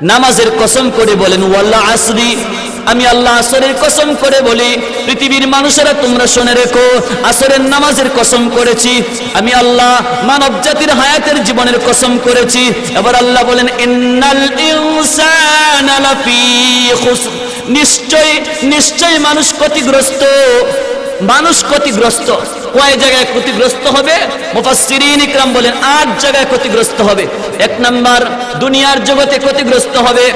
নামাজের কসম করে বলেন ওয়াল্লাহ আসরি। আমি আল্লাহ আসরের কসম করে বলি, পৃথিবীর মানুষেরা তোমরা শুনে রেখো, আসরের নামাজের কসম করেছি। আমি আল্লাহ মানব জাতির হায়াতের জীবনের কসম করেছি। এবার আল্লাহ বলেন নিশ্চয় নিশ্চয় মানুষ ক্ষতিগ্রস্ত মানুষ ক্ষতিগ্রস্ত। কয় জায়গায় ক্ষতিগ্রস্ত হবে? মুফাসসিরিন ইকরাম বলেন, আট জায়গায় ক্ষতিগ্রস্ত হবে। এক নাম্বার, দুনিয়ার জগতে ক্ষতিগ্রস্ত হবে।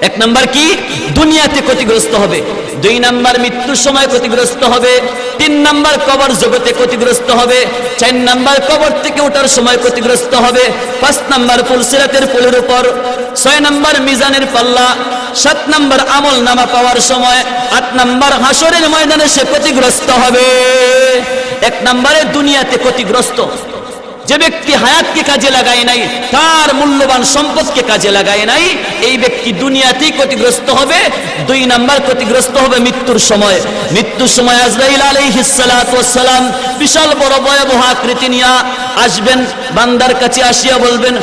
এক নাম্বার কি? দুনিয়াতে ক্ষতিগ্রস্ত হবে। দুই নাম্বার, মৃত্যুর সময় ক্ষতিগ্রস্ত হবে। তিন নাম্বার, কবর জগতে ক্ষতিগ্রস্ত হবে। চার নাম্বার, কবর থেকে ওঠার সময় ক্ষতিগ্রস্ত হবে। পাঁচ নাম্বার, ফুলসিরাতের ফুলের উপর। ছয় নাম্বার, মিজানের পাল্লা। সাত নাম্বার আমল নামা পাওয়ার সময়। আট নাম্বার হাসরের ময়দানে সে ক্ষতিগ্রস্ত হবে। এক নম্বরে দুনিয়াতে ক্ষতিগ্রস্ত। যে ব্যক্তি হায়াতকে কাজে লাগায় নাই, তার মূল্যবান সম্পদকে কাজে লাগায় নাই, এই ব্যক্তি দুনিয়াতেই ক্ষতিগ্রস্ত হবে। দুই নাম্বার ক্ষতিগ্রস্ত হবে মৃত্যুর সময়। মৃত্যুর সময় আজরাইল আলী হিসালাম সালাম বিশাল বড় ভয়াবহ আকৃতি নিয়ে আসবেন, বান্দার কাছে আসিয়া বলবেন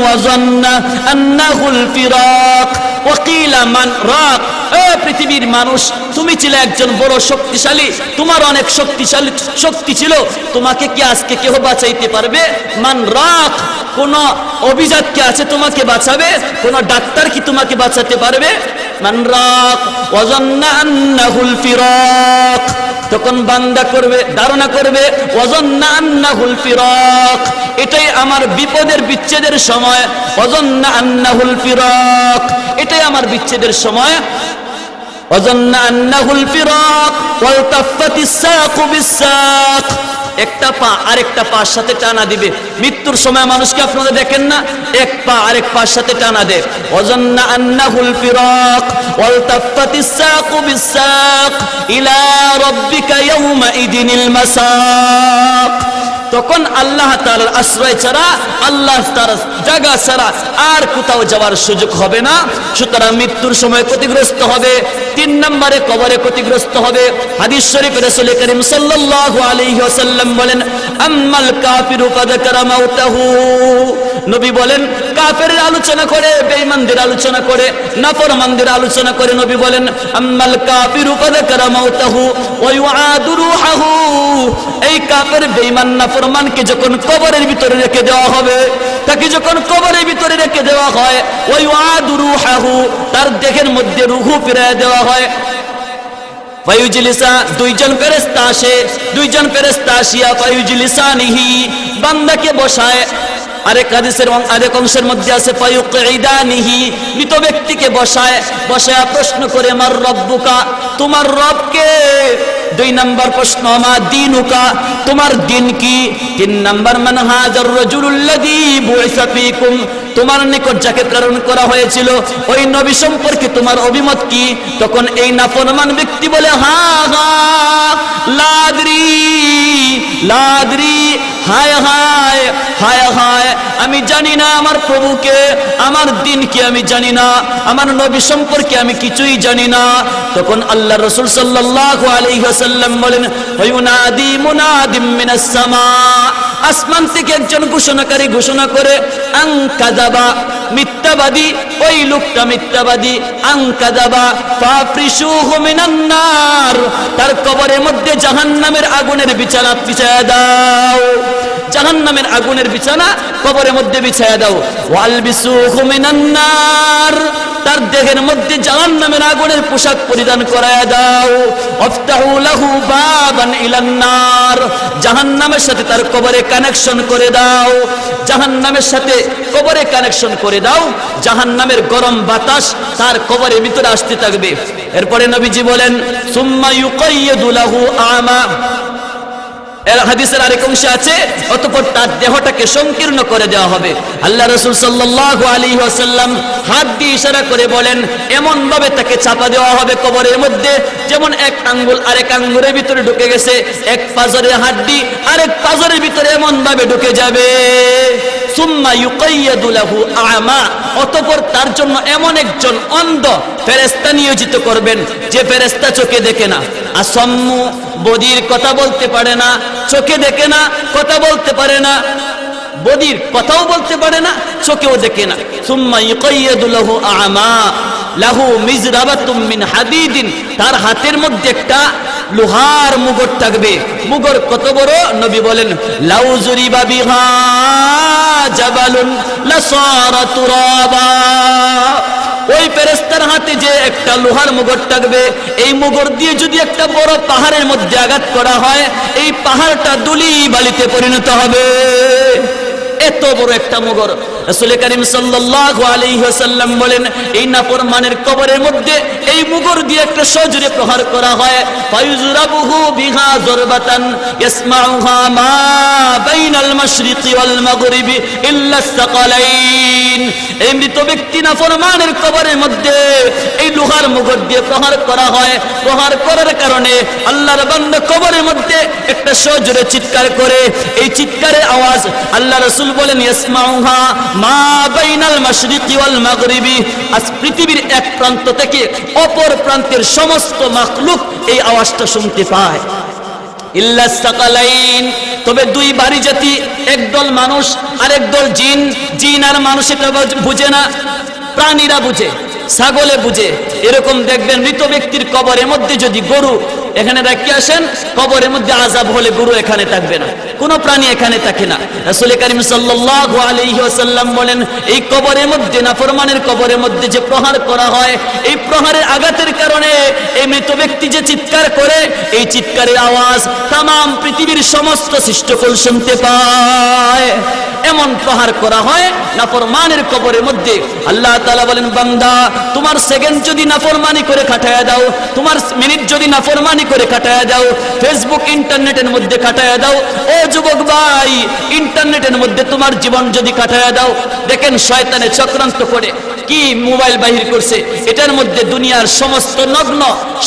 ওয়া জান্না আন্নাহুল ফিরাক ওয়া কিলা মান রাক এ পৃথিবীর মানুষ, তুমি ছিলে একজন বড় শক্তিশালী, তোমার অনেক শক্তিশালী শক্তি ছিল, তোমাকে কি আজকে কেউ বাঁচাইতে পারবে? মান রাখ কোন অভিজাত কি আছে তোমাকে বাঁচাবে? কোন ডাক্তার কি তোমাকে বাঁচাতে পারবে? মান রাখ আন্নাহুল ফিরাক। তখন বান্দা করবে, ধারণা করবে ওজন আন্নাহুল ফিরক। এটাই আমার বিপদের বিচ্ছেদের সময়। ওজন আন্নাহুল ফিরক। এটাই আমার বিচ্ছেদের সময়। ওজন আন্নাহুল ফিরক। একটা পা আরেকটা পার সাথে টানা দিবে। মৃত্যুর সময় মানুষকে আপনারা দেখেন না, এক পা আরেক পার সাথে টানা দেয়। ওয়াজান্না আন্নাহুল ফিরাক ওয়ালতাফাতিস সাকু বিসাক, ইলা রাব্বিকা ইয়াউমা ইদিনিল মাসাক। তখন আল্লাহ তাআলার আশ্রয় ছাড়া, আল্লাহ তার জায়গা ছাড়া আর কোথাও যাওয়ার সুযোগ হবে না। সুতরাং মৃত্যুর সময় ক্ষতিগ্রস্ত হবে, তিন নম্বরে কবরে ক্ষতিগ্রস্ত হবে। হাদিস শরীফ রাসূল করিম সাল্লাল্লাহু আলাইহি ওয়াসাল্লাম বলেন, আম্মাল কাফিরু ফাযাকারা মাউতাহু? নবী বলেন কাফেরের আলোচনা করে, বেঈমানদের আলোচনা করে, নাফরমানদের আলোচনা করে। নবী বলেন, আম্মাল কাফিরু ফাযাকারা মাউতাহু? ওয়া ইউআদু রূহাহু। এই কাফের বেঈমান নাফরমানকে যখন কবরের ভিতরে রেখে দেওয়া হবে, তাকে যখন কবরের ভিতরে রেখে দেওয়া হয়, ওই আদু রুহাহু, তার দেহের মধ্যে রুহু ফিরিয়ে দেওয়া হয়। মৃত ব্যক্তিকে বসায়। বসায় প্রশ্ন করে তোমার রবকে? দুই নম্বর প্রশ্ন, মা দিনুকা, তোমার দিন কি? তিন নম্বর, মান হাজার রাজুলুল্লাযী বুইসা ফীকুম তোমার নিকট যাকে প্রেরণ করা হয়েছিল, ওই নবী সম্পর্কে তোমার অভিমত কি? তখন এই নাফরমান ব্যক্তি বলে হা হা লাদরি লাদরি হায় হায় হায় হায়, আমি জানি না আমার প্রভুকে, আমার দিন কি আমি জানি না, আমার নবী সম্পর্কে আমি কিছুই জানি না। তখন আল্লাহ রসুল সাল্লাল্লাহু আলাইহি ওয়াসাল্লাম বলেন ওয়ুনাদি মুনাদিম মিনাস সামা। আসমান থেকে একজন ঘোষণাকারী ঘোষণা করে, আং কাযাবা মিথ্যাবাদী, ওই লোকটা মিথ্যাবাদী, আং কাযাবা ফাফরিশুহু মিনান নার। তার কবরের মধ্যে জাহান্নামের আগুনের বিছানা বিছায়া দাও। জাহান্নামের আগুনের বিছানা কবরের মধ্যে বিছায়া দাও। ওয়ালবিসুহু মিনান নার। তার দেহের মধ্যে জাহান্নামের আগুনের পোশাক পরিধান করায় দাও। লাহু বাবান ইলান নার। জাহান্নামের সাথে তার কবরে কানেকশন করে দাও। জাহান্নামের সাথে কবরে কানেকশন করে দাও। জাহান্নামের গরম বাতাস তার কবরের ভিতরে আসতে থাকবে। এরপরে নবীজি বলেন, সুম্মা ইউকাইয়্যিদু লাহু আমা। হাদিসের আরেক অংশে আছে তার দেহটাকে সংকীর্ণ করে দেওয়া হবে। আল্লাহ আলী ওয়াসাল্লাম ইশারা করে বলেন এমন ভাবে তাকে দেওয়া হবে কবরের মধ্যে, যেমন এক আঙ্গুল আরেক আঙ্গুলের ভিতরে ঢুকে গেছে, এক পাজরের হাড্ডি আরেক পাজরের ভিতরে এমন ভাবে ঢুকে যাবে। সুম্মা তার জন্য এমন একজন অন্ধ ফেরেশতা নিয়োজিত করবেন যে ফেরেশতা চোখে দেখে না। আসম্মু, বদির কথা বলতে পারে না, চোখে দেখে না, কথা বলতে পারে না। বদির কথাও বলতে পারে না, চোখেও দেখে না। সুম্মা ইউকাইয়াদু লাহু আমা, লাহু মিজরাবাতুম মিন হাদিদিন, তার হাতের মধ্যে একটা লোহার মুগর থাকবে। মুগর কত বড়? নবী বলেন লাউজুরি বিহা জাবালুন লাসারা তুরাবা। ওই ফেরেস্তার হাতে যে একটা লোহার মুগর থাকবে, এই মুগর দিয়ে যদি একটা বড় পাহাড়ের মধ্যে আঘাত করা হয়, এই পাহাড়টা দুলি বালিতে পরিণত হবে। এত বড় একটা মুগর। রাসূল করিম সাল্লাল্লাহু আলাইহি ওয়াসাল্লাম বলেন, এই নাফরমানের কবরের মধ্যে এই মুগর দিয়ে একটা সজরে প্রহার করা হয়। ফায়ুজরাবুহু বিহা জরবাতান ইয়াসমাউহা মা বাইনাল মাশরিকি ওয়াল মাগরিবি ইল্লা সাকালাইন। এই মৃত ব্যক্তি নাফরমানের কবরের মধ্যে এই লোহার মুগর দিয়ে প্রহার করা হয়। প্রহার করার কারণে আল্লাহর বান্দা কবরের মধ্যে একটা সজরে চিৎকার করে। এই চিৎকারের আওয়াজ আল্লাহ রাসূল বলেন, ইয়াসমাউহা পৃথিবীর এক প্রান্ত থেকে অপর প্রান্তের সমস্ত মাখলুক এই আওয়াজটা শুনতে পায়। ইল্লা সাকালাইন। তবে দুই বাড়ি জাতি একদল মানুষ আর একদল জিন। জিন আর মানুষ এটা বুঝে না, প্রাণীরা বুঝে, ছাগলে বুঝে। এরকম দেখবেন মৃত ব্যক্তির কবরের মধ্যে যদি গরু এখানে রেখে আসেন, কবরের মধ্যে আজাব হলে গুরু এখানে থাকবে না। কোনো প্রাণী এখানে থাকে না। রাসূল করিম ওয়াসাল্লাম বলেন, এই কবরের মধ্যে, নাফরমানের কবরের মধ্যে যে প্রহার করা হয়, এই প্রহারের আঘাতের কারণে এই মৃত ব্যক্তি যে চিৎকার করে, এই চিৎকারের আওয়াজ তাম পৃথিবীর সমস্ত সৃষ্টকুল শুনতে পায়। এমন প্রহার করা হয় নাফরমানের কবরের মধ্যে। আল্লাহ তালা বলেন, বান্দা, তোমার সেকেন্ড যদি নাফরমানি করে কাটায় দাও, তোমার মিনিট যদি নাফরমানি করে কাটায় দাও ফেসবুক ইন্টারনেটের মধ্যে কাটায় দাও, ও যুবক ভাই ইন্টারনেটের মধ্যে তোমার জীবন যদি কাটায় দাও, দেখেন শয়তানে চক্রান্ত করে। কি মোবাইল বাহির করছে? এটার মধ্যে দুনিয়ার সমস্ত নগ্ন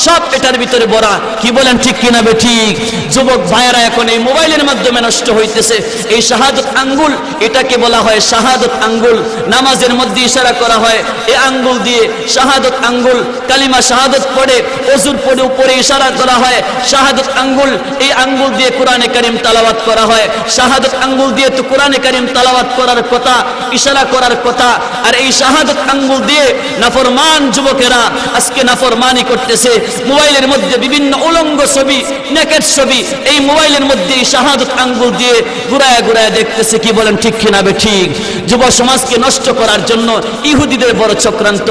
সব এটার ভিতরে ভরা। কি বলেন ঠিক কিনা ঠিক? যুবক ভাইয়েরা, এখন এই মোবাইলের মাধ্যমে নষ্ট হইতেছে। এই শাহাদত আঙ্গুল, এটাকে বলা হয় শাহাদত আঙ্গুল। নামাজের মধ্যে ইশারা করা হয় এই আঙ্গুল দিয়ে শাহাদত আঙ্গুল, কালিমা শাহাদত পড়ে, অজুর পড়ে উপরে ইশারা করা হয়, শাহাদত আঙ্গুল, এই আঙ্গুল দিয়ে কোরআনে কারিম তালাওয়াত করা হয়। শাহাদত আঙ্গুল দিয়ে তো কোরআনে কারিম তালাওয়াত করার কথা, ইশারা করার কথা। আর এই শাহাদত আঙ্গুল দিয়ে নাফরমান যুবকেরা আজকে নাফরমানি করতেছে। মোবাইলের মধ্যে বিভিন্ন উলঙ্গ ছবি নেকেট ছবি, এই মোবাইলের মধ্যে এই শাহাদত আঙ্গুল দিয়ে ঘুরায় ঘুরায় দেখতেছে, কি বলেন, ঠিক কিনাবে ঠিক? যুব সমাজকে নষ্ট করার জন্য ইহুদিদের বড় চক্রান্ত।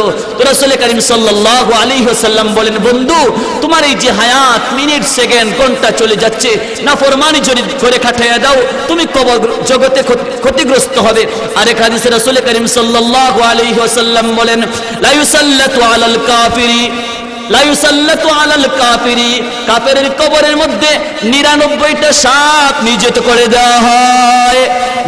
রাসূল করিম সাল্লাল্লাহু আলাইহি ওয়াসাল্লাম বলেন, বন্ধু, তোমার এই যে হায়াত, মিনিট, সেকেন্ড, ঘণ্টা চলে যাচ্ছে। না নাফরমানি যদি করে কাটাইয়া দাও, তুমি কবর জগতে ক্ষতিগ্রস্ত হবে। আরেক হাদিসে রাসূল করিম সাল্লাল্লাহু আলাইহি ওয়াসাল্লাম বলেন লাইসাল্লাতু আলাল কাফিরি লাইসাল্লাতু আলাল কাফিরি, কাফেরের কবরের মধ্যে 99টা সাপ নিযুক্ত করে দেওয়া হয়।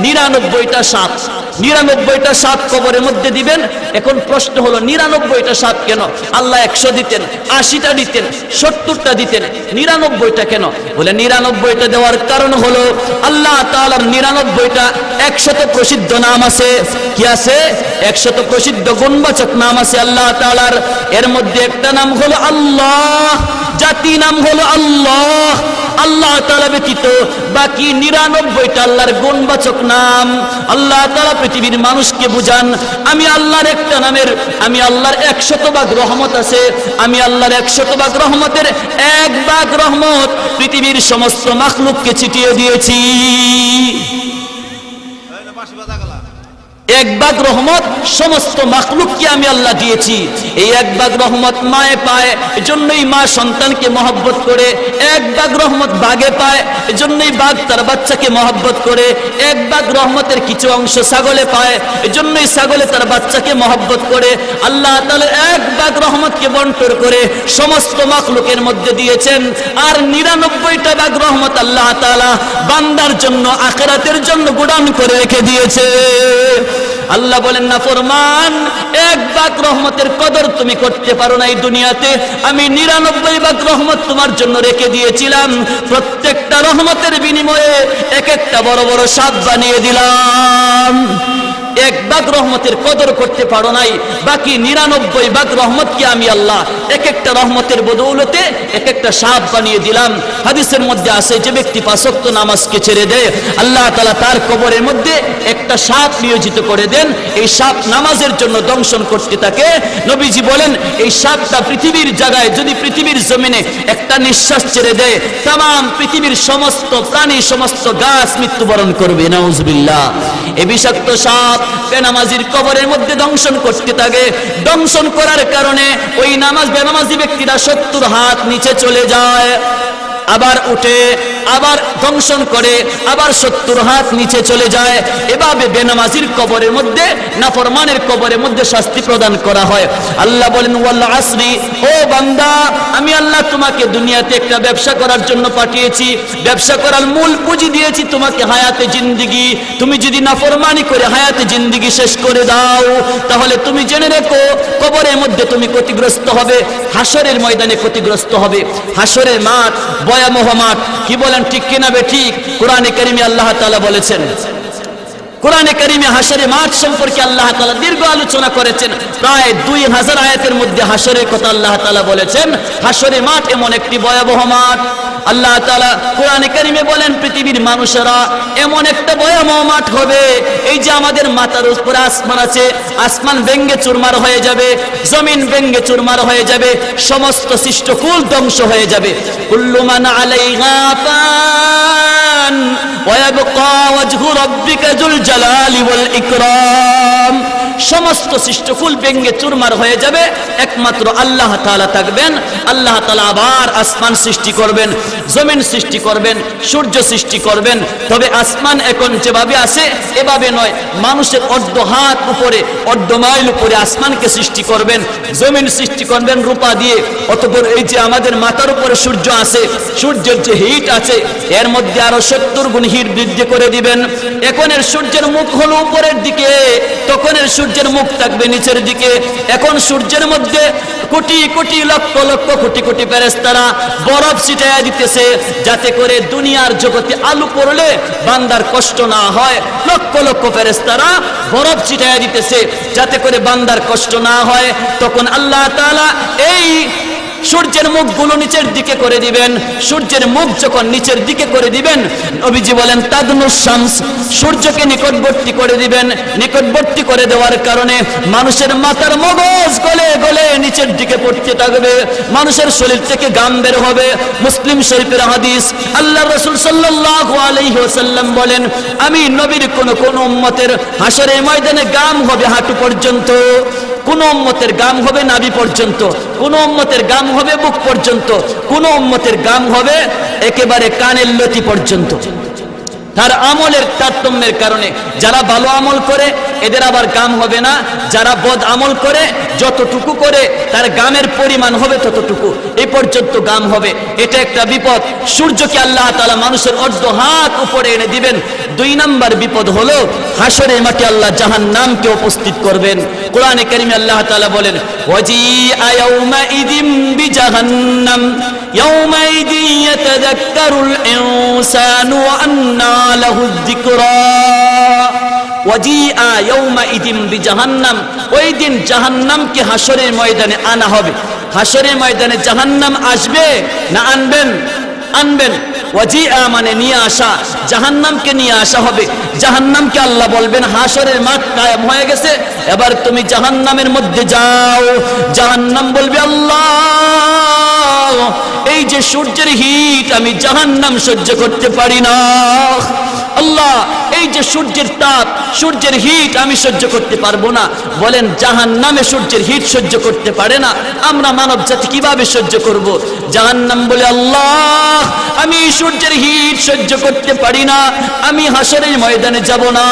99টা সাপ। নিরানব্বইটা সাপ কবরের মধ্যে দিবেন। এখন প্রশ্ন হলো, নিরানব্বইটা সাপ কেন? আল্লাহ একশো দিতেন, আশিটা দিতেন, সত্তরটা দিতেন, নিরানব্বইটা কেন? বলে নিরানব্বইটা দেওয়ার কারণ হলো, আল্লাহ তাআলার নিরানব্বইটা একশত প্রসিদ্ধ নাম আছে। কি আছে? একশত প্রসিদ্ধ গুণবাচক নাম আছে আল্লাহ তাআলার। এর মধ্যে একটা নাম হলো আল্লাহ, জাতি নাম হলো আল্লাহ। আল্লাহ তালা ব্যতীত বাকি নিরানব্বইটা আল্লাহর গুণবাচক নাম আল্লাহ তালা পৃথিবীর মানুষকে বুঝান, আমি আল্লাহর একটা নামের, আমি আল্লাহর একশত ভাগ রহমত আছে, আমি আল্লাহর একশত ভাগ রহমতের এক ভাগ রহমত পৃথিবীর সমস্ত মাখলুককে ছিটিয়ে দিয়েছি। এক ভাগ রহমত সমস্ত মাখলুককে আমি আল্লাহ দিয়েছি। এই এক ভাগ রহমত মায়ে পায়, এজন্যই মা সন্তানকে মহব্বত করে। এক ভাগ রহমত বাঘে পায়, এজন্যই বাঘ তার বাচ্চাকে মহব্বত করে। এক ভাগ রহমতের কিছু অংশ ছাগলে পায়, এজন্যই ছাগলে তার বাচ্চাকে মহব্বত করে। আল্লাহ তাহলে এক ভাগ রহমতকে বন্টন করে সমস্ত মাখলুকের মধ্যে দিয়েছেন। আর নিরানব্বইটা ভাগ রহমত আল্লাহ তাআলা বান্দার জন্য, আখেরাতের জন্য গুদান করে রেখে দিয়েছে। আল্লাহ বলেন, না, ফরমান, এক বাক রহমতের কদর তুমি করতে পারো না এই দুনিয়াতে। আমি নিরানব্বই বাক রহমত তোমার জন্য রেখে দিয়েছিলাম। প্রত্যেকটা রহমতের বিনিময়ে এক একটা বড় বড় সাপ বানিয়ে দিলাম। এক ভাগ রহমতের কদর করতে পারো নাই। বাকি নিরানব্বই ভাগ রহমতকে আমি আল্লাহ? এক একটা রহমতের বদৌলতে এক একটা সাপ বানিয়ে দিলাম। হাদিসের মধ্যে আছে, যে ব্যক্তি পাঁচক্ত নামাজকে ছেড়ে দেয়, আল্লাহ তালা তার কবরের মধ্যে একটা সাপ নিয়োজিত করে দেন। এই সাপ নামাজের জন্য দংশন করতে থাকে নবীজি বলেন, এই সাপটা পৃথিবীর জায়গায় যদি পৃথিবীর জমিনে একটা নিঃশ্বাস ছেড়ে দেয় তাম পৃথিবীর সমস্ত প্রাণী, সমস্ত গাছ মৃত্যুবরণ করবে। নাউজবিল্লাহ। এই বিষাক্ত সাপ বেনামাজির কবরের মধ্যে দংশন করতে থাকে। দংশন করার কারণে ওই নামাজ বেনামাজি ব্যক্তিরা সত্তর হাত নিচে চলে যায়। আবার উঠে আবার দংশন করে, আবার সত্তর হাত নিচে চলে যায়। এভাবে বেনামাজির কবরের মধ্যে, নাফরমানের কবরের মধ্যে শাস্তি প্রদান করা হয়। আল্লাহ বলেন আসরি, ও বান্দা, আমি আল্লাহ তোমাকে দুনিয়াতে একটা ব্যবসা করার জন্য পাঠিয়েছি। ব্যবসা করার মূল পুঁজি দিয়েছি তোমাকে হায়াতে জিন্দিগি। তুমি যদি নাফরমানি করে হায়াতে জিন্দিগি শেষ করে দাও, তাহলে তুমি জেনে রেখো, কবরের মধ্যে তুমি ক্ষতিগ্রস্ত হবে হাসরের ময়দানে ক্ষতিগ্রস্ত হবে। হাসরের মাঠ, ভয়াবহ মাঠ কি বলেন ঠিক কিনা বে ঠিক? কোরআনে কারিমে আল্লাহ তালা বলেছেন কোরআনে কারিমে হাসরে মাঠ সম্পর্কে আল্লাহ তাআলা দীর্ঘ আলোচনা করেছেন। প্রায় দুই হাজার আয়াতের মধ্যে হাসরের কথা আল্লাহ তাআলা বলেছেন। হাসরে মাঠ এমন একটি ভয়াবহ মাঠ। আল্লাহ তাআলা কোরআনে কারিমে বলেন, পৃথিবীর মানুষেরা এমন একটা ভয়াবহ মাঠ হবে। এই যে আমাদের মাথার উপরে আসমান আছে, আসমান ব্যঙ্গে চুরমার হয়ে যাবে, জমিন ব্যঙ্গে চুরমার হয়ে যাবে, সমস্ত সৃষ্টকুল ধ্বংস হয়ে যাবে। কুল্লুমান ওয়ায়াবকা ওয়াজহু রাব্বিকা যুল জালালি ওয়াল ইকরাম সমস্ত সৃষ্টকুল ব্যঙ্গে চুরমার হয়ে যাবে। একমাত্র আল্লাহ তাআলা থাকবেন। আল্লাহ তাআলা আবার আসমান সৃষ্টি করবেন, জমিন সৃষ্টি করবেন, সূর্য সৃষ্টি করবেন। তবে আসমান এখন যেভাবে আছে, এভাবে নয়। মানুষের অর্ধ হাত উপরে, অর্ধ মাইল উপরে আসমানকে সৃষ্টি করবেন। জমিন সৃষ্টি করবেন রূপা দিয়ে। অতপর এই যে আমাদের মাথার উপরে সূর্য আছে, সূর্যের যে হিট আছে, এর মধ্যে আরও সত্তর গুণ হিট বৃদ্ধি করে দিবেন। এখন এর সূর্যের মুখ হলো উপরের দিকে তখন এর সূর্যের মুখ থাকবে নিচের দিকে। এখন সূর্যের মধ্যে কোটি কোটি লক্ষ লক্ষ কোটি কোটি ফেরেশতারা বরফ ছিটাইয়া দিতেছে, যাতে করে দুনিয়ার জগতে আলু পড়লে বান্দার কষ্ট না হয়। লক্ষ লক্ষ ফেরেশতারা বরফ ছিটাইয়া দিতেছে, যাতে করে বান্দার কষ্ট না হয়। তখন আল্লাহ তাআলা এই সূর্যের মুখগুলো নিচের দিকে করে দিবেন। সূর্যের মুখ যখন নিচের দিকে করে দিবেন, নবীজি বলেন শামস। সূর্যকে নিকটবর্তী করে দিবেন। নিকটবর্তী করে দেওয়ার কারণে মানুষের মাথার মগজ গলে গলে নিচের দিকে পড়তে থাকবে। মানুষের শরীর থেকে গাম বের হবে। মুসলিম শরীফের হাদিস আল্লাহ রসুল সাল্লাল্লাহু আলাইহি ওয়াসাল্লাম বলেন, আমি নবীর কোন কোন উম্মতের হাসরের ময়দানে গাম হবে হাঁটু পর্যন্ত। কোন উম্মতের গাম হবে নাভি পর্যন্ত, কোন উম্মতের গাম হবে বুক পর্যন্ত, কোন উম্মতের গাম হবে একেবারে কানের লতি পর্যন্ত। তার আমলের তারতম্যের কারণে যারা ভালো আমল করে, এদের আবার গাম হবে না। যারা বদ আমল করে, যতটুকু করে, তার গামের পরিমাণ হবে ততটুকু। এই পর্যন্ত গাম হবে। এটা একটা বিপদ। সূর্যকে আল্লাহ তালা মানুষের অর্ধ হাত উপরে এনে দিবেন। দুই নাম্বার বিপদ হলো হাসরের মাঠে আল্লাহ জাহান নামকে উপস্থিত করবেন। কোরআনে কারিমে আল্লাহ তাআলা বলেন, ওয়াজিআ ইয়াউমাইযিম বিজাহান্নাম ইয়াউমাইযি ইয়াতাযাক্কারুল ইনসানু ওয়া আন্না লাহুয যিকরা। ওয়াজিআ ইয়াউমাইযিম বিজাহান্নাম, ওই দিন জাহান্নামকে হাসরের ময়দানে আনা হবে। হাসরে ময়দানে জাহান্নাম আসবে না আনবেন? আনবেন। ওয়াজিআ মানে নিয়ে আসা, জাহান্নামকে নিয়ে আসা হবে। জাহান্নামকে আল্লাহ বলবেন হাসরের মাঠ কায়েম হয়ে গেছে, এবার তুমি জাহান্নামের মধ্যে যাও। জাহান্নাম বলবে, আল্লাহ, এই যে সূর্যের হিট, আমি জাহান্নাম সহ্য করতে পারি না। আল্লাহ এই যে সূর্যের তাপ, সূর্যের হিট আমি সহ্য করতে পারব না। বলেন জাহান নামে সূর্যের হিট সহ্য করতে পারে না। আমরা মানব জাতি কীভাবে সহ্য করব? জাহান্নাম বলে, আল্লাহ, আমি সূর্যের হিট সহ্য করতে পারি না। আমি হাসরের ময়দানে যাব না।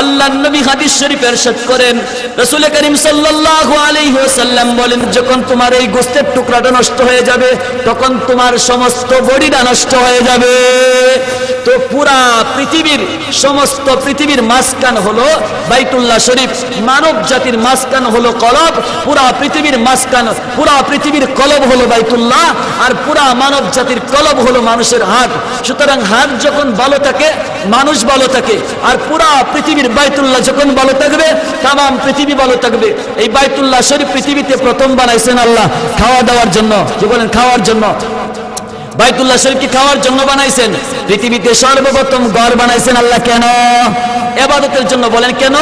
আল্লাহ নবী হাদিস শরীফ এরশাদ করেন। রাসূল করিম সাল্লাল্লাহু আলাইহি ওয়াসাল্লাম বলেন, যখন তোমার এই গোস্তের টুকরাটা নষ্ট হয়ে যাবে, তখন তোমার সমস্ত বডিটা নষ্ট হয়ে যাবে। তো পুরা পৃথিবীর সমস্ত পৃথিবীর মাঝখান হলো বাইতুল্লাহ শরীফ। মানব জাতির মাঝখান হলো কলব, পুরা পৃথিবীর মাঝখান, পুরা পৃথিবীর কলব হলো বাইতুল্লাহ, আর পুরা মানব জাতির কলব হলো মানুষের হাত। সুতরাং হাত যখন ভালো থাকে, মানুষ ভালো থাকে, আর পুরা পৃথিবীর বাইতুল্লাহ যখন ভালো থাকবে তাম পৃথিবী ভালো থাকবে। এই বাইতুল্লাহ শরীফ পৃথিবীতে প্রথম বানাইছেন আল্লাহ খাওয়া দাওয়ার জন্য। কি বলেন? খাওয়ার জন্য। বাইতুল্লাহ শরীফকে খাওয়ার জন্য বানাইছেন। পৃথিবীতে সর্বপ্রথম ঘর বানাইছেন আল্লাহ কেন? এবাদতের জন্য বলেন কেন?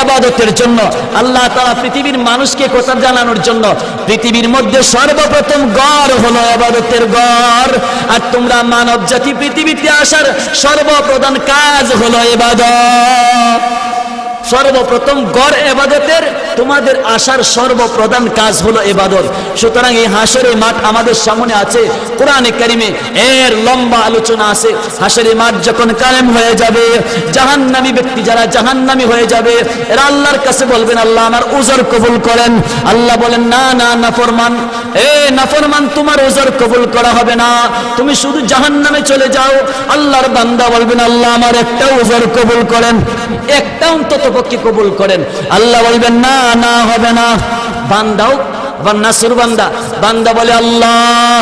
এবাদতের জন্য। আল্লাহ তারা পৃথিবীর মানুষকে কথা জানানোর জন্য। পৃথিবীর মধ্যে সর্বপ্রথম গড় হলো এবাদতের গড় আর তোমরা মানব জাতি পৃথিবীতে আসার সর্বপ্রধান কাজ হলো এবাদত। সর্বপ্রথম গড় এবাদতের, তোমাদের আসার সর্বপ্রধান কাজ হলো এবাদত। সুতরাং এই হাসরের মাঠ আমাদের সামনে আছে, কোরআনে কারিমে এর লম্বা আলোচনা আছে। হাসরের মাঠ যখন কায়েম হয়ে যাবে, জাহান্নামী ব্যক্তি যারা জাহান্নামী হয়ে যাবে, এরা আল্লাহর কাছে বলবেন, আল্লাহ আমার উজর কবুল করেন। আল্লাহ বলেন, না না, নাফরমান, এ নাফরমান, তোমার উজর কবুল করা হবে না। তুমি শুধু জাহান্নামে চলে যাও। আল্লাহর বান্দা বলবেন, আল্লাহ আমার একটা উজর কবুল করেন। একটা অন্তত পক্ষে কবুল করেন। আল্লাহ বলবেন, না না, হবে না। বান্দাও আবার নাসুর বান্দা বান্দা বলে, আল্লাহ,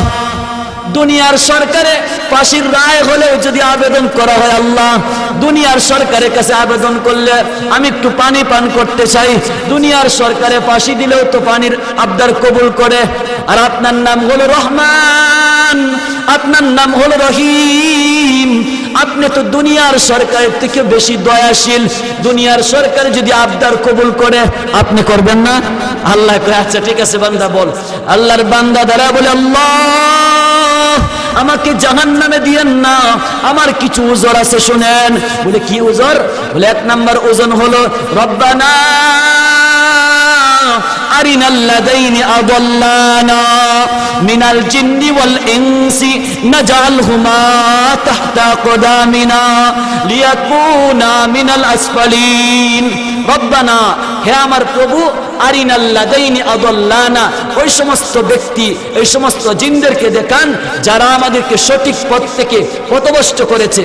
দুনিয়ার সরকারে ফাঁসির রায় হলে যদি আবেদন করা হয়, আল্লাহ, দুনিয়ার সরকারের কাছে আবেদন করলে আমি একটু পানি পান করতে চাই। দুনিয়ার সরকারে ফাঁসি দিলেও তো পানির আবদার কবুল করে। আর আপনার নাম হলো রহমান, আপনার নাম হলো রহিম আপনি তো দুনিয়ার সরকারের থেকে বেশি দয়াশীল। দুনিয়ার সরকার যদি আবদার কবুল করে, আপনি করবেন না? আল্লাহ আচ্ছা ঠিক আছে বান্দা, বল। আল্লাহর বান্দা দ্বারা বলে, আল্লাহ, আমাকে জাহান নামে দিয়েন না। আমার কিছু ওজর আছে, শুনেন। বলে, কি ওজর বলে, এক নাম্বার ওজন হলো, রব্বানা أرنا الذين أضلانا من الجن والإنس نجعلهما تحت قدامنا ليكونا من الأسفلين ربنا হে আমার প্রভু ওই সমস্ত ব্যক্তি, এই সমস্ত জিনদেরকে দেখান, যারা আমাদেরকে সঠিক পথ থেকে করেছে।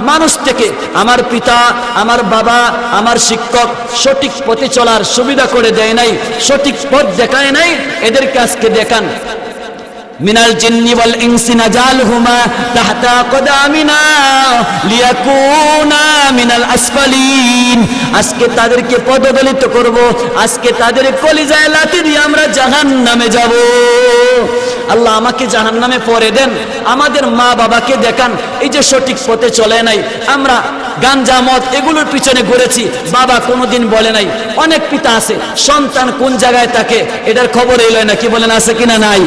মানুষ থেকে আমার পিতা, আমার বাবা, আমার শিক্ষক সঠিক পথে চলার সুবিধা করে দেয় নাই, সঠিক পথ দেখায় নাই, এদেরকে আজকে দেখান। মিনাল জিন্নি ওয়াল ইনসি নাজালহুমা তাহতা কদামিনা লিয়াকুনা মিনাল আসফালিন। আজকে তাদেরকে পদদলিত করব, আজকে তাদের কলিজায় লাতি দিয়ে আমরা জাহান্নামে যাব। আল্লাহ আমাকে জাহান্নামে পরে দেন, আমাদের মা বাবাকে দেখান, এই যে সঠিক পথে চলে নাই, আমরা গাঞ্জা মদ এগুলোর পিছনে ঘুরেছি, বাবা কোনোদিন বলে নাই অনেক পিতা আছে, সন্তান কোন জায়গায় থাকে, এটার খবর এলো না কি বলেন আছে কিনা নাই?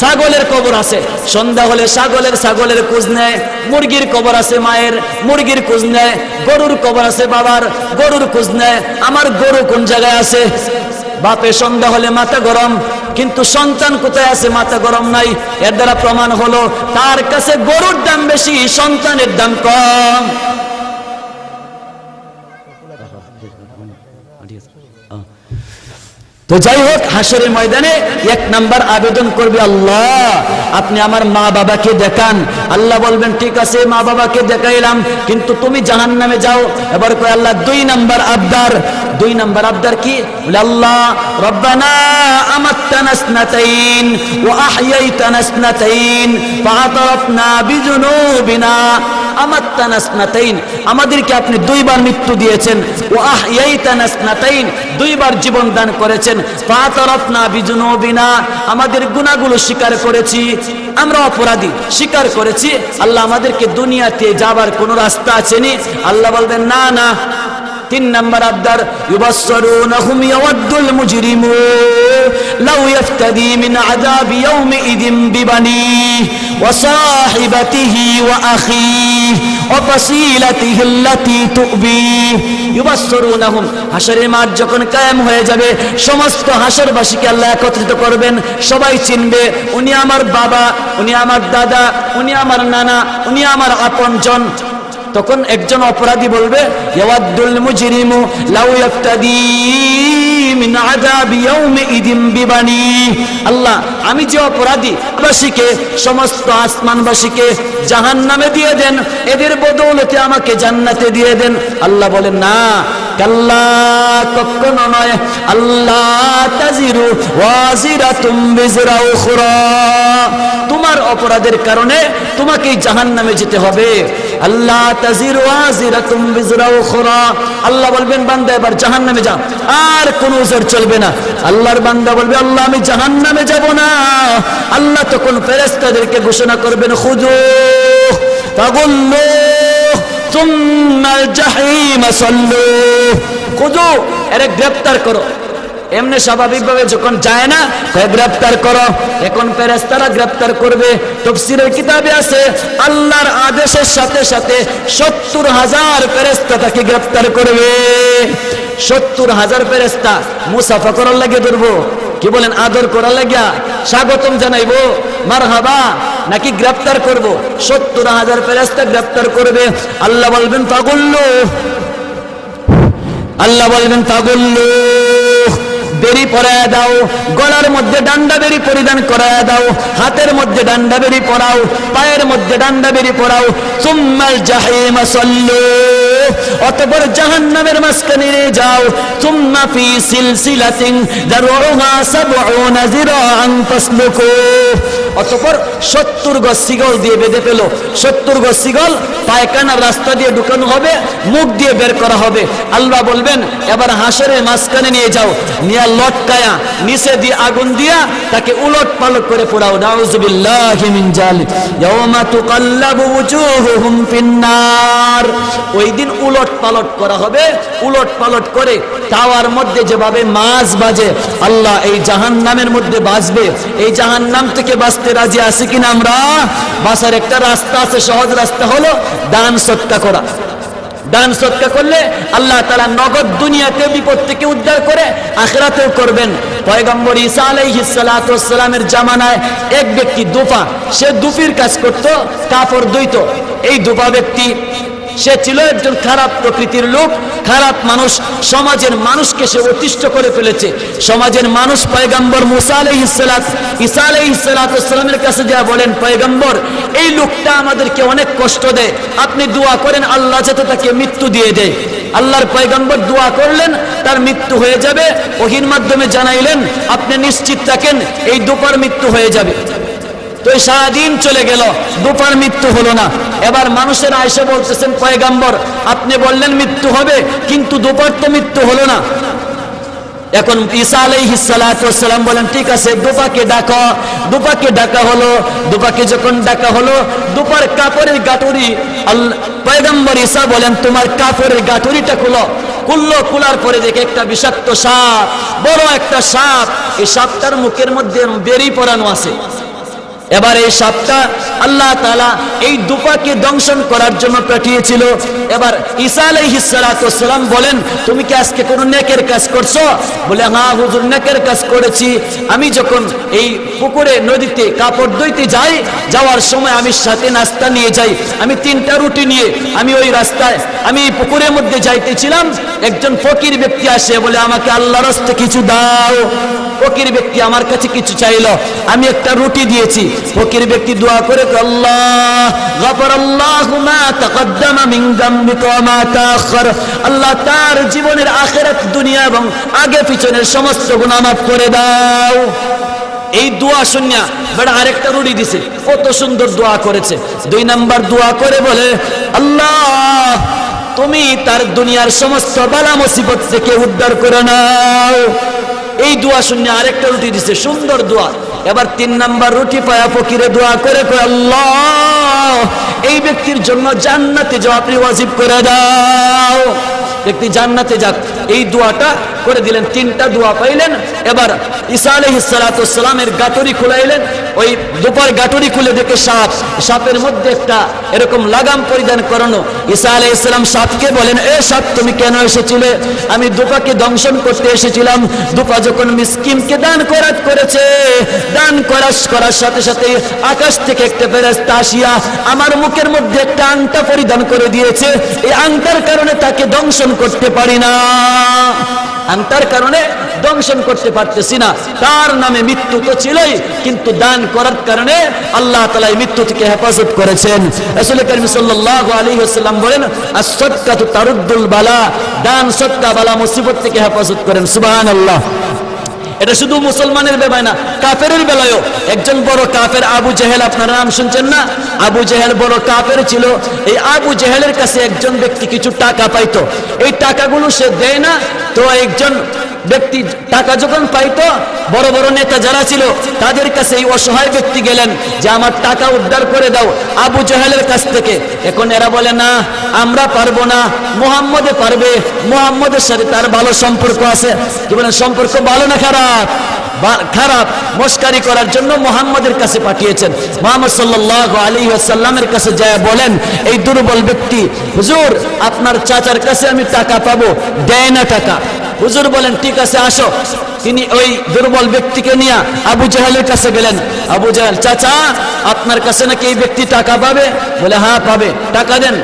ছাগলের কবর আছে, সন্ধ্যা হলে ছাগলের ছাগলের খোঁজ নেয়, মুরগির কবর আছে মায়ের, মুরগির খোঁজ নেয়, গরুর কবর আছে বাবার, গরুর খোঁজ নেয়, আমার গরু কোন জায়গায় আছে? বাপে সন্ধ্যা হলে মাথা গরম, কিন্তু সন্তান কোথায় আছে, মাথা গরম নাই, এর দ্বারা প্রমাণ হলো, তার কাছে গরুর দাম বেশি, সন্তানের দাম কম। তো যাই হোক হাসরের ময়দানে এক নাম্বার আবেদন করবে আল্লাহ। আপনি আমার মা বাবাকে দেখান। আল্লাহ বলবেন, ঠিক আছে, মা বাবাকে দেখাইলাম, কিন্তু তুমি জাহান নামে যাও। এবার কয়, আল্লাহ, দুই নাম্বার আবদার। দুই নাম্বার আবদার কি? আল্লাহ, রব্বানা আমাত্তানা স্নাতাইন ওয়া আহইয়াইতানা স্নাতাইন ফাআতারাফনা বিজুনুবিনা। আমাদেরকে আপনি দুইবার মৃত্যু দিয়েছেন। ও আহইয়াইতানা স্নাতাইন দুইবার জীবন দান করেছেন। ফাতারাফনা বিজুনুবিনা, আমাদের গুনাহগুলো স্বীকার করেছি। আমরা অপরাধী, স্বীকার করেছি। আল্লাহ আমাদেরকে দুনিয়াতে যাবার কোনো রাস্তা আছেনি আল্লাহ বলবেন, না না। তিন নম্বর আবদার, ইউবাসসিরুনহুম ইয়াওয়াদ্দুল মুজরিমু লাউ ইফতাদি মিন আল্লাতী তুবিহি হাশরের মাঠ যখন কায়েম হয়ে যাবে, সমস্ত আল্লাহ একত্রিত করবেন। সবাই চিনবে, উনি আমার বাবা, উনি আমার দাদা, উনি আমার নানা, উনি আমার আপনজন তখন একজন অপরাধী বলবে, ইয়াওয়াদ্দুল মুজরিমু লাউ ইয়াফতাদি মিন আযাবি ইয়াউমিইদিন আল্লাহ, আমি যে অপরাধী বাসীকে সমস্ত আসমানবাসীকে জাহান্নামে দিয়ে দেন, এদের বদৌলতে আমাকে জান্নাতে দিয়ে দেন। আল্লাহ বলেন, না কখনো নয়। আল্লাহ তোমার অপরাধের কারণে তোমাকে জাহান্নামে যেতে হবে। আল্লাহ তাজিরু ওয়াজিরাতুম বিজরা উখরা। আল্লাহ বলবেন, বান্দা, এবার জাহান্নামে যা। আর কোনো উজর চলবে না। আল্লাহর বান্দা বলবে, আল্লাহ, আমি জাহান্নামে যাব না। আল্লাহ তখন ফেরেশতাদেরকে ঘোষণা করবেন খুজু ফাগুল্লু সুম্মাল গ্রেফতার করো। এমনি স্বাভাবিক ভাবে যখন যায় না গ্রেপ্তার করো। এখন ফেরেস্তারা গ্রেপ্তার করবে। তফসিরের কিতাবে আছে, আল্লাহর আদেশের সাথে সাথে সত্তর হাজার প্যারেস্তা তাকে গ্রেপ্তার করবে। সত্তর হাজার পেরেস্তা মুসাফা করার লাগে ধরবো। কি বলেন, আদর করার লাগিয়া? স্বাগতম জানাইবো। মারহাবা, নাকি গ্রেফতার করব? সত্তর হাজার ফেরেস্তা গ্রেফতার করবে। আল্লাহ বলবেন, পাগল্লু। আল্লাহ বলবেন, পাগল্লু। বেরি পরায় দাও, গলার মধ্যে ডান্ডা বেরি পরিধান করায় দাও, হাতের মধ্যে ডান্ডা বেরি পরাও, পায়ের মধ্যে ডান্ডা বেরি পরাও। সুম্মাল জাহিম সল্লু। অতপর জাহান্নামের মাঝখানে নিয়ে যাও। সুম্মা ফি সিলসিলাতিন দারুহা সাবউনা জিরাআন ফাসলুকু। অতপর সত্তর গজ সিগল দিয়ে বেঁধে পেল সত্তর গজ সিগল পায়খানার রাস্তা দিয়ে ঢুকানো হবে, মুখ দিয়ে বের করা হবে। আল্লাহ বলবেন, এবার হাসরের মাঝখানে নিয়ে যাও। নিয়ে লটকায়া, নিচে দিয়ে আগুন দিয়া তাকে উলট পালট করে পোড়াও। নাউজুবিল্লাহি মিন জালিক ইয়াওমা তুকাল্লাবু ওই দিন উলট পালট করা হবে। উলট পালট করে তাওয়ার মধ্যে যেভাবে মাছ বাজে, আল্লাহ এই জাহান্নামের মধ্যে বাজবে এই জাহান্নাম থেকে বাঁচতে রাজি আছি কিনা আমরা? বাসার একটা রাস্তা আছে, সহজ রাস্তা হলো দান সত্তা করা। দান সৎকা করলে আল্লাহ তালা নগদ দুনিয়াতে বিপদ থেকে উদ্ধার করে আখেরাতেও করবেন। পয়গম্বর ইসা আলাইহিস সালাতু জামানায় এক ব্যক্তি দুফা, সে দুফির কাজ করত, কাপড় দইত এই দুফা ব্যক্তি সে ছিল একজন খারাপ প্রকৃতির লোক, খারাপ মানুষ, সমাজের মানুষকে সে অতিষ্ঠ করে ফেলেছে। সমাজের মানুষ পয়গম্বর মুসা আলাইহিসসালাত ঈসা আলাইহিসসালামের কাছে যা বলেন, পয়গম্বর, এই লোকটা আমাদেরকে অনেক কষ্ট দেয়। আপনি দোয়া করেন, আল্লাহ যাতে তাকে মৃত্যু দিয়ে দেয়। আল্লাহর পয়গম্বর দোয়া করলেন, তার মৃত্যু হয়ে যাবে। ওহির মাধ্যমে জানাইলেন, আপনি নিশ্চিত থাকেন, এই দুপার মৃত্যু হয়ে যাবে। তো এই সারাদিন চলে গেল, দুপার মৃত্যু হলো না। এবার মানুষের আয়সে বলতেছেন, পয়গাম্বর, আপনি বললেন মৃত্যু হবে, কিন্তু দুপার তো মৃত্যু হলো না। এখন ঈসা আলাইহিস সালাম বলেন, ঠিক আছে, দুপাকে ডাকা দুপাকে ডাকা হলো, দুপাকে যখন ডাকা হলো, দুপার কাপড়ের গাটুরি আল্লাহ পয়গম্বর ঈসা বলেন, তোমার কাপড়ের গাটুরিটা খুলো। খুললো, খোলার পরে দেখে একটা বিষাক্ত সাপ, বড় একটা সাপ, এই সাপটার মুখের মধ্যে বেরি পরানো আছে। এবার এই সাপটা আল্লাহ তালা এই দুপাকে দংশন করার জন্য পাঠিয়েছিল। এবার ঈসা আলাইহিসালাম বলেন, তুমি কি আজকে কোনো নেকের কাজ করছ? বলে হ্যাঁ হুজুর, নেকের কাজ করেছি। আমি যখন এই পুকুরে, নদীতে কাপড় ধুইতে যাই, যাওয়ার সময় আমি সাথে নাস্তা নিয়ে যাই। আমি তিনটা রুটি নিয়ে, আমি ওই রাস্তায়, আমি পুকুরের মধ্যে যাইতেছিলাম। একজন ফকির ব্যক্তি আসে, বলে, আমাকে আল্লাহ রাস্তে কিছু দাও। ফকির ব্যক্তি আমার কাছে কিছু চাইলো। আমি একটা রুটি দিয়েছি। ফকির ব্যক্তি দোয়া করে আল্লাহ আল্লাহ তার জীবনের আখিরাত, দুনিয়া এবং আগে পিছনের সমস্ত গুনাহ করে দাও। এই দোয়া শুনিয়া বেড়া আরেকটা রুটি দিছে। কত সুন্দর দোয়া করেছে। দুই নাম্বার দোয়া করে বলে, আল্লাহ, তুমি তার দুনিয়ার সমস্ত বালা মুসিবত থেকে উদ্ধার করে নাও। এই দোয়া শুনে আরেকটা রুটি দিছে, সুন্দর দোয়া। এবার তিন নাম্বার রুটি পায়া ফকিরে দোয়া করে কয়, আল্লাহ, এই ব্যক্তির জন্য জান্নাতে যাও, আপনি ওয়াজিব করে দাও। ব্যক্তি জান্নাতে যাক এই দোয়াটা করে দিলেন। তিনটা দোয়া পাইলেন। এবার ঈসা আলহিসালামের গাটরি খুলাইলেন। ওই দুপার গাটরি খুলে দেখে সাপ, সাপের মধ্যে একটা এরকম লাগাম পরিধান করানো। ঈসা আলাইহিসসালাম সাপকে বলেন, এ সাপ, তুমি কেন এসেছিলে? আমি দুপাকে দংশন করতে এসেছিলাম। দুপা যখন মিসকিমকে দান করাত করেছে, দান করার করার সাথে সাথে আকাশ থেকে একটা ফেরেশতা আসিয়া আমার মুখের মধ্যে একটা আংটা পরিধান করে দিয়েছে। এই আংটার কারণে তাকে দংশন করতে পারি না। আমি তার কারণে দংশন করতে পারতেছি না। তার নামে মৃত্যু তো ছিলই, কিন্তু দান করার কারণে আল্লাহ তালা এই মৃত্যু থেকে হেফাজত করেছেন। আসলে করিম সাল্লাহ আলী আসসালাম বলেন আর সৎকা তো তারুদ্দুল বালা দান সৎকা বালা মুসিবত থেকে হেফাজত করেন। সুবহানাল্লাহ। এটা শুধু মুসলমানের বেলায় না কাফের বেলায়ও। একজন বড় কাফের আবু জেহেল, আপনার নাম শুনছেন না? আবু জেহেল বড় কাফের ছিল। এই আবু জেহেলের কাছে একজন ব্যক্তি কিছু টাকা পাইতো। এই টাকাগুলো সে দেয় না, তো একজন ব্যক্তি টাকা যখন পাইতো, বড় বড় নেতা যারা ছিল, তাদের কাছে এই অসহায় ব্যক্তি গেলেন যে, আমার টাকা উদ্ধার করে দাও আবু জাহেলের কাছ থেকে। এখন এরা বলে, না, আমরা পারব না। মোহাম্মদে পারবে, মোহাম্মদের সাথে তার ভালো সম্পর্ক আছে। কি বলেন, সম্পর্ক ভালো না খারাপ? খারাপ, মস্কারি করার জন্য মোহাম্মদের কাছে পাঠিয়েছেন। মোহাম্মদ সাল্লাহ আলী সাল্লামের কাছে যায় বলেন, এই দুর্বল ব্যক্তি, হুজুর, আপনার চাচার কাছে আমি টাকা পাবো, দেয় না টাকা। হুজুর বলেন, ঠিক আছে, আসো। তিনি ওই দুর্বল ব্যক্তিকে নিয়ে আবু জাহালের কাছে গেলেন। আবু জাহাল, চাচা, আপনার কাছে নাকি এই ব্যক্তি টাকা পাবে? বলে হ্যাঁ পাবে। টাকা দেন।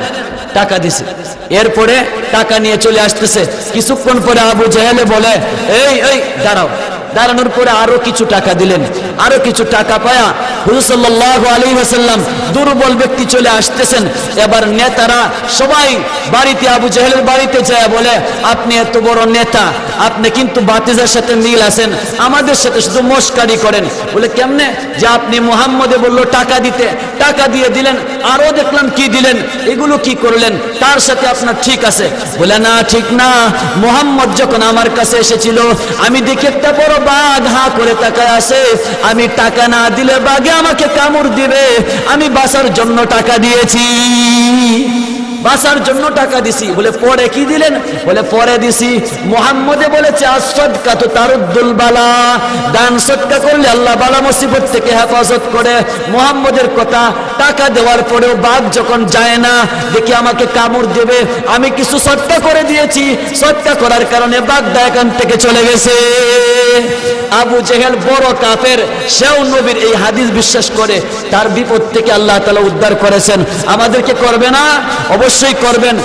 টাকা দিছে। এরপরে টাকা নিয়ে চলে আসতেছে। কিছুক্ষণ পরে আবু জাহেলে বলে, এই এই, দাঁড়াও। দাঁড়ানোর পরে আরও কিছু টাকা দিলেন। আরও কিছু টাকা পায়া হুজুর সাল্লাল্লাহু আলাইহি ওয়াসাল্লাম দুর্বল ব্যক্তি চলে আসতেছেন। এবার নেতারা সবাই বাড়িতে আবু জাহেলের বাড়িতে যায় বলে, আপনি এত বড় নেতা, আপনি কিন্তু বাতিজার সাথে মিল আছেন, আমাদের সাথে শুধু মস্কারি করেন। বলে, কেমনে? যে আপনি মোহাম্মদে বলল টাকা দিতে, টাকা দিয়ে দিলেন, আরও দেখলাম কি দিলেন, এগুলো কি করলেন, তার সাথে আপনার ঠিক আছে। বলে, না, ঠিক না, মোহাম্মদ যখন আমার কাছে এসেছিল, আমি দেখি একটা বড় বাঘ হা করে তাকায় আসে, আমি টাকা না দিলে বাঘে আমাকে কামড় দিবে, আমি বাসার জন্য টাকা দিয়েছি। বাসার জন্য টাকা দিছি। বলে, পরে কি দিলেন? বলে, পরে দিছি। মোহাম্মদে বলেছে আসদকা তো তারুদ্দুল বালা। দান সৎকা করলে আল্লাহ বালা মুসিবত থেকে হেফাজত করে। মোহাম্মদের কথা টাকা দেওয়ার পরেও বাঘ যখন যায় না, দেখি আমাকে কামড় দেবে। আমি কিছু সৎকা করে দিয়েছি। সৎকা করার কারণে বাঘটা এখান থেকে চলে গেছে। আবু জেহেল বড় কাফের, সেও নবীর এই হাদিস বিশ্বাস করে। তার বিপদ থেকে আল্লাহ তালা উদ্ধার করেছেন। আমাদেরকে করবে না? অবশ্যই করবেন।